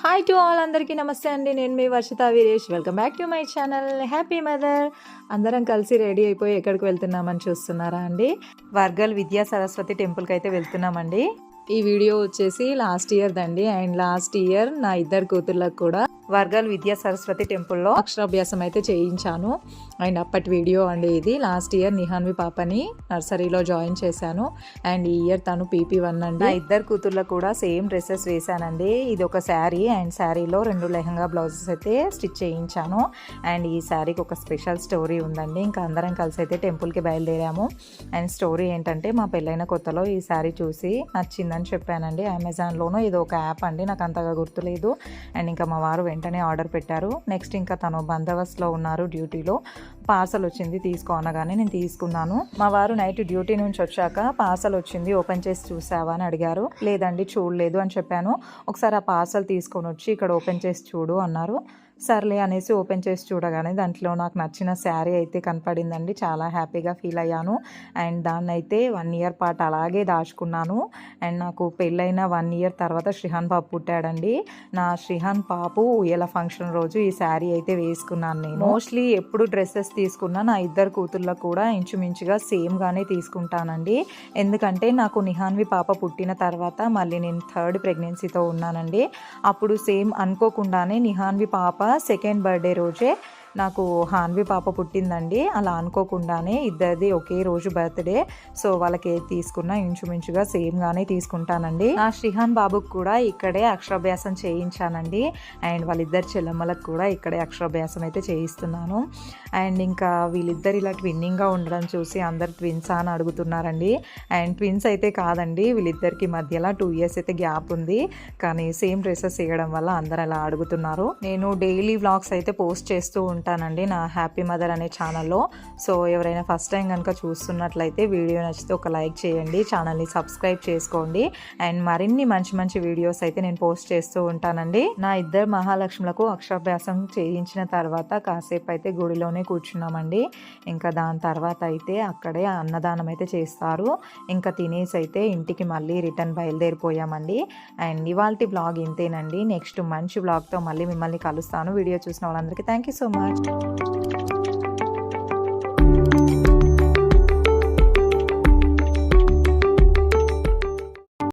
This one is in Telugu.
హాయ్ టు ఆల్ అందరికీ నమస్తే అండి. నేను మీ Varshitha Veeresh. Welcome back to my channel happy mother అందరం కలిసి రెడీ అయిపోయి ఎక్కడికి వెళ్తున్నామని చూస్తున్నారా అండి? వర్గల్ విద్యా సరస్వతి టెంపుల్కి అయితే వెళ్తున్నామండి. ఈ వీడియో వచ్చేసి లాస్ట్ ఇయర్ దండి. అండ్ లాస్ట్ ఇయర్ నా ఇద్దరు కూతుర్లకు కూడా వర్గల్ విద్యా సరస్వతి టెంపుల్లో అక్షరాభ్యాసం అయితే చేయించాను. అండ్ అప్పటి వీడియో అండి ఇది. లాస్ట్ ఇయర్ నిహాన్వి పాపని నర్సరీలో జాయిన్ చేశాను. అండ్ ఈ ఇయర్ తను పీపీ వన్ అండి. నా ఇద్దరు కూతుర్లకు కూడా సేమ్ డ్రెస్సెస్ వేశానండి. ఇది ఒక శారీ అండ్ శారీలో రెండు లెహంగా బ్లౌజెస్ అయితే స్టిచ్ చేయించాను. అండ్ ఈ శారీకి ఒక స్పెషల్ స్టోరీ ఉందండి. ఇంకా అందరం కలిసి అయితే టెంపుల్కి బయలుదేరాము. అండ్ స్టోరీ ఏంటంటే మా పెళ్ళైన కొత్తలో ఈ శారీ చూసి నచ్చిందని చెప్పానండి. అమెజాన్లోనూ ఇది ఒక యాప్ అండి. నాకు అంతగా గుర్తులేదు. అండ్ ఇంకా మా వారు వెంటనే ఆర్డర్ పెట్టారు. నెక్స్ట్ ఇంకా తను బందోబస్తులో ఉన్నారు డ్యూటీలో. పార్సల్ వచ్చింది తీసుకో అనగానే నేను తీసుకున్నాను. మా వారు నైట్ డ్యూటీ నుంచి వచ్చాక పార్సల్ వచ్చింది. ఓపెన్ చేసి చూసావా అని అడిగారు. లేదండి చూడలేదు అని చెప్పాను. ఒకసారి ఆ పార్సల్ తీసుకొని వచ్చి ఇక్కడ ఓపెన్ చేసి చూడు అన్నారు. సర్లే అనేసి ఓపెన్ చేసి చూడగానే దాంట్లో నాకు నచ్చిన శారీ అయితే కనపడిందండి. చాలా హ్యాపీగా ఫీల్ అయ్యాను. అండ్ దాన్ని అయితే వన్ ఇయర్ పాటు అలాగే దాచుకున్నాను. అండ్ నాకు పెళ్ళైన వన్ ఇయర్ తర్వాత శ్రీహాన్ బాబు పుట్టాడండి. నా శ్రీహాన్ పాపు ఉయ్యల ఫంక్షన్ రోజు ఈ శారీ అయితే వేసుకున్నాను నేను. మోస్ట్లీ ఎప్పుడు డ్రెస్సెస్ తీసుకున్నా నా ఇద్దరు కూతుర్లకు కూడా ఇంచుమించుగా సేమ్గానే తీసుకుంటానండి. ఎందుకంటే నాకు నిహాన్వి పాప పుట్టిన తర్వాత మళ్ళీ నేను థర్డ్ ప్రెగ్నెన్సీతో ఉన్నానండి. అప్పుడు సేమ్ అనుకోకుండానే నిహాన్వి పాప సెకండ్ బర్త్డే రోజే నాకు హాన్వి పాప పుట్టిందండి. అలా అనుకోకుండానే ఇద్దరిది ఒకే రోజు బర్త్డే. సో వాళ్ళకి ఏది తీసుకున్నా ఇంచుమించుగా సేమ్గానే తీసుకుంటానండి. నా శ్రీహాన్ బాబుకి కూడా ఇక్కడే అక్షరాభ్యాసం చేయించానండి. అండ్ వాళ్ళిద్దరు చెల్లమ్మలకు కూడా ఇక్కడే అక్షరాభ్యాసం అయితే చేయిస్తున్నాను. అండ్ ఇంకా వీళ్ళిద్దరు ఇలా ట్విన్నింగ్గా ఉండడం చూసి అందరు ట్విన్స్ అని అడుగుతున్నారండి. అండ్ ట్విన్స్ అయితే కాదండి వీళ్ళిద్దరికి మధ్యలో టూ ఇయర్స్ అయితే గ్యాప్ ఉంది. కానీ సేమ్ డ్రెస్సెస్ వేయడం వల్ల అందరు అలా అడుగుతున్నారు. నేను డైలీ వ్లాగ్స్ అయితే పోస్ట్ చేస్తూ ఉంటానండి నా హ్యాపీ మదర్ అనే ఛానల్లో. సో ఎవరైనా ఫస్ట్ టైం కనుక చూస్తున్నట్లయితే వీడియో నచ్చితే ఒక లైక్ చేయండి ఛానల్ని సబ్స్క్రైబ్ చేసుకోండి. అండ్ మరిన్ని మంచి మంచి వీడియోస్ అయితే నేను పోస్ట్ చేస్తూ ఉంటానండి. నా ఇద్దరు మహాలక్ష్ములకు అక్షరాభ్యాసం చేయించిన తర్వాత కాసేపు అయితే గుడిలోనే కూర్చున్నామండి. ఇంకా దాని తర్వాత అయితే అక్కడే అన్నదానం అయితే చేస్తారు. ఇంకా తినేసి అయితే ఇంటికి మళ్ళీ రిటర్న్ బయలుదేరిపోయామండి. అండ్ ఇవాళ బ్లాగ్ ఇంతేనండి. నెక్స్ట్ మంచి బ్లాగ్తో మళ్ళీ మిమ్మల్ని కలుస్తాను. వీడియో చూసిన వాళ్ళందరికీ thank you so much much.